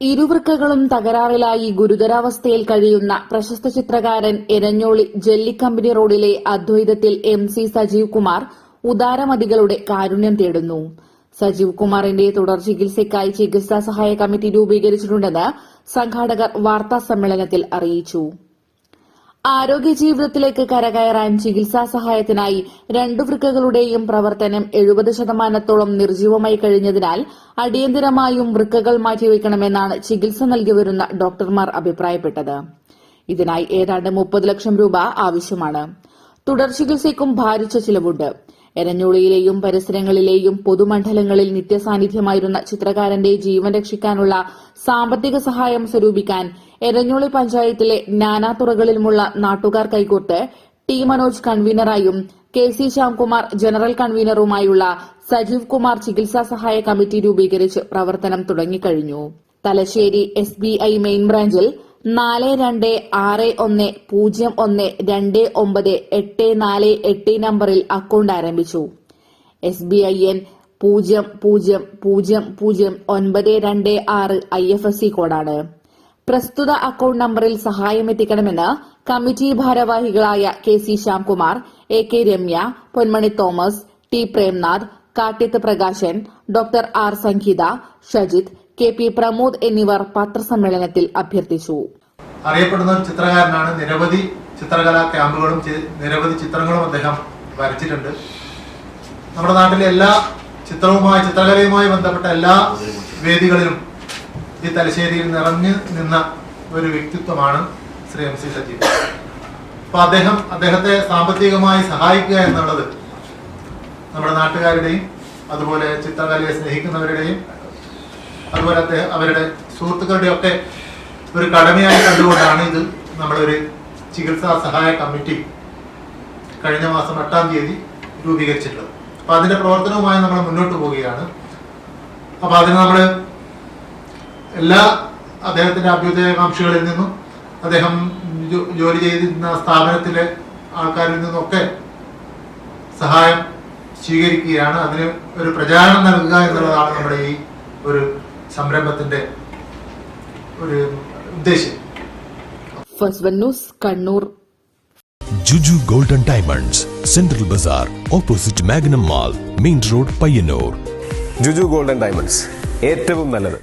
ഇരുവൃക്കകളും തകരാറിലായി ഗുരുതരാവസ്ഥയിൽ കഴിയുന്ന പ്രശസ്ത ചിത്രകാരൻ എരഞ്ഞോളി ജെല്ലിക്കമ്പനി റോഡിലെ അദ്വൈതത്തിൽ എം സി സജീവ് കുമാർ ഉദാരമതികളുടെ കാരുണ്യം തേടുന്നു. സജീവ് കുമാറിന്റെ തുടർ ചികിത്സയ്ക്കായി ചികിത്സാ സഹായ കമ്മിറ്റി രൂപീകരിച്ചിട്ടുണ്ടെന്ന് സംഘാടകർ വാർത്താ സമ്മേളനത്തിൽ അറിയിച്ചു. ആരോഗ്യ ജീവിതത്തിലേക്ക് കരകയറാൻ ചികിത്സാ സഹായത്തിനായി രണ്ടു വൃക്കകളുടെയും പ്രവർത്തനം എഴുപത് ശതമാനത്തോളം നിർജീവമായി കഴിഞ്ഞതിനാൽ അടിയന്തരമായും വൃക്കകൾ മാറ്റിവെക്കണമെന്നാണ് ചികിത്സ നൽകി വരുന്ന ഡോക്ടർമാർ അഭിപ്രായപ്പെട്ടത്. ഇതിനായി ഏതാണ്ട് മുപ്പത് ലക്ഷം രൂപ ആവശ്യമാണ്. തുടർ ചികിത്സയ്ക്കും ഭാരിച്ച ചിലവുണ്ട്. എരഞ്ഞോളിയിലെയും പരിസരങ്ങളിലെയും പൊതുമണ്ഡലങ്ങളിൽ നിത്യസാന്നിധ്യമായിരുന്ന ചിത്രകാരന്റെ ജീവൻ രക്ഷിക്കാനുള്ള സാമ്പത്തിക സഹായം സ്വരൂപിക്കാൻ എരഞ്ഞോളി പഞ്ചായത്തിലെ നാനാതുറകളിലുമുള്ള നാട്ടുകാർ കൈകോർത്ത് ടി മനോജ് കൺവീനറായും കെ സി ശ്യാംകുമാർ ജനറൽ കൺവീനറുമായുള്ള സജീവ് കുമാർ ചികിത്സാ സഹായ കമ്മിറ്റി രൂപീകരിച്ച് പ്രവർത്തനം തുടങ്ങിക്കഴിഞ്ഞു. Thalassery S B I main ബ്രാഞ്ചിൽ നാല് രണ്ട് ആറ് ഒന്ന് പൂജ്യം ഒന്ന് രണ്ട് ഒമ്പത് എട്ട് നാല് എട്ട് നമ്പറിൽ അക്കൗണ്ട് ആരംഭിച്ചു. എസ് ബി ഐ എൻ പൂജ്യം പൂജ്യം പൂജ്യം പൂജ്യം ഒൻപത് രണ്ട് ആറ് ഐ എഫ് എസ് സി കോഡാണ്. പ്രസ്തുത അക്കൗണ്ട് നമ്പറിൽ സഹായം എത്തിക്കണമെന്ന് കമ്മിറ്റി ഭാരവാഹികളായ K C Shyamkumar A K Ramya Ponmani Thomas T Premnath Kattith Prakashan doctor R Sangeetha Shajith K P Pramod എന്നിവർ പത്രസമ്മേളനത്തിൽ അഭ്യർത്ഥിച്ചു. അറിയപ്പെടുന്ന ഒരു ചിത്രകാരനാണ് നിരവധി ചിത്രകലാ ക്യാമ്പുകളും നിരവധി ചിത്രങ്ങളും അദ്ദേഹം വരച്ചിട്ടുണ്ട്. നമ്മുടെ നാട്ടിലെ എല്ലാ ചിത്രവുമായി ചിത്രകലയുമായി ബന്ധപ്പെട്ട എല്ലാ വേദികളിലും ഈ തലശ്ശേരിയിൽ നിറഞ്ഞു നിന്ന ഒരു വ്യക്തിത്വമാണ് ശ്രീ എം സി സജീവ്. അപ്പൊ അദ്ദേഹം അദ്ദേഹത്തെ സാമ്പത്തികമായി സഹായിക്കുക എന്നുള്ളത് നമ്മുടെ നാട്ടുകാരുടെയും അതുപോലെ ചിത്രകലയെ സ്നേഹിക്കുന്നവരുടെയും അതുപോലെ അദ്ദേഹം അവരുടെ സുഹൃത്തുക്കളുടെ ഒക്കെ ഒരു കടമയായി കണ്ടുകൊണ്ടാണ് ഇത് നമ്മളൊരു ചികിത്സാ സഹായ കമ്മിറ്റി കഴിഞ്ഞ മാസം എട്ടാം തീയതി രൂപീകരിച്ചിട്ടുള്ളത്. അപ്പൊ അതിന്റെ പ്രവർത്തനവുമായി നമ്മൾ മുന്നോട്ട് പോവുകയാണ്. അപ്പൊ അതിന് നമ്മൾ എല്ലാ അദ്ദേഹത്തിന്റെ അഭ്യുദയകാംക്ഷികളിൽ നിന്നും അദ്ദേഹം ജോലി ചെയ്തിരുന്ന സ്ഥാപനത്തിലെ ആൾക്കാരിൽ നിന്നൊക്കെ സഹായം സ്വീകരിക്കുകയാണ്. അതിന് ഒരു പ്രചാരണം നൽകുക എന്നുള്ളതാണ് നമ്മുടെ ഈ ഒരു സംരംഭത്തിന്റെ ഒരു ഉദ്ദേശം first one news Kannur Juju golden diamonds central bazaar opposite Magnum mall main road Payyanur Juju golden diamonds ഏറ്റവും നല്ലത്.